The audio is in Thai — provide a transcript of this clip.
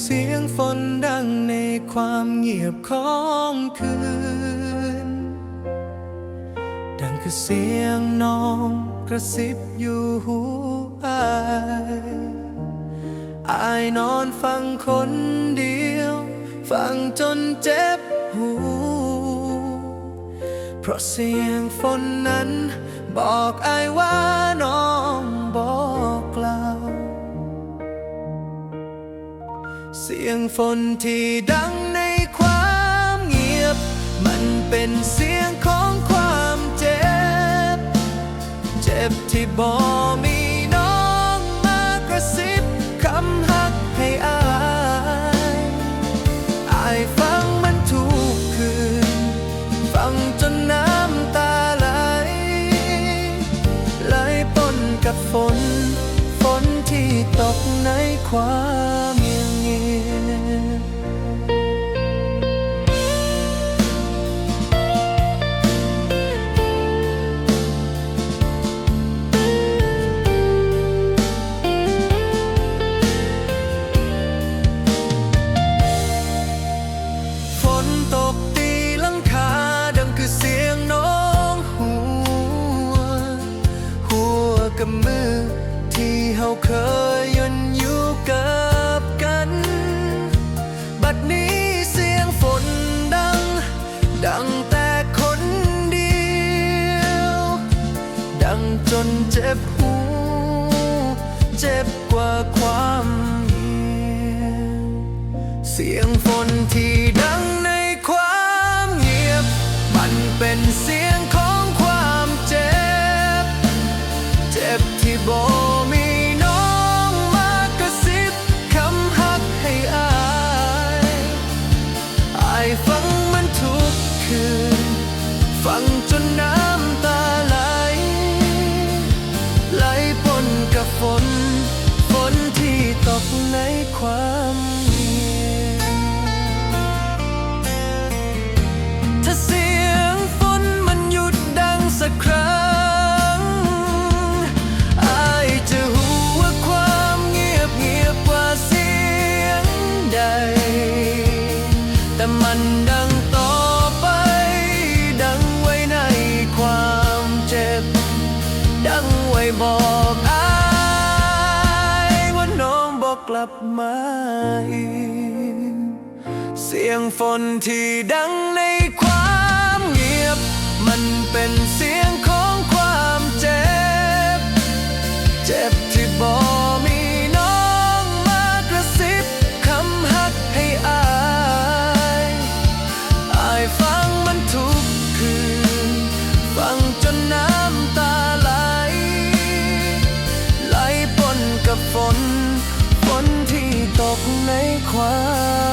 เสียงฝนดังในความเงียบของคืน ดังคือเสียงน้องกระซิบอยู่หูอายอายนอนฟังคนเดียว ฟังจนเจ็บหู เพราะเสียงฝนนั้นบอกอายว่าน้องบอก เสียงฝนที่ดังในความเงียบ มันเป็นเสียงของความเจ็บ เจ็บที่บ่มีน้องมากระซิบคำหักให้อายอายฟังมันทุกคืน ฟังจนน้ำตาไหล ไหลปนกับฝน ฝนที่ตกในความ จนเจ็บหู เจ็บกว่าความเงียบเสียงฝนที่ดังในความเงียบ มันเป็นเสียงของความเจ็บ เจ็บที่โบมีน้องมากระซิบคำหักให้อายอายฟังมันทุกคืน ฟังจนน้ กลับมาอีก เสียงฝนที่ดังในความเงียบ มันเป็นเสียงของความเจ็บ เจ็บที่บ่มีน้องมากระซิบคำหักให้ อาย อายฟังมันทุกคืน ฟังจนน้ำตาไหล ไหลปนกับฝน ฝนที่ตกในความ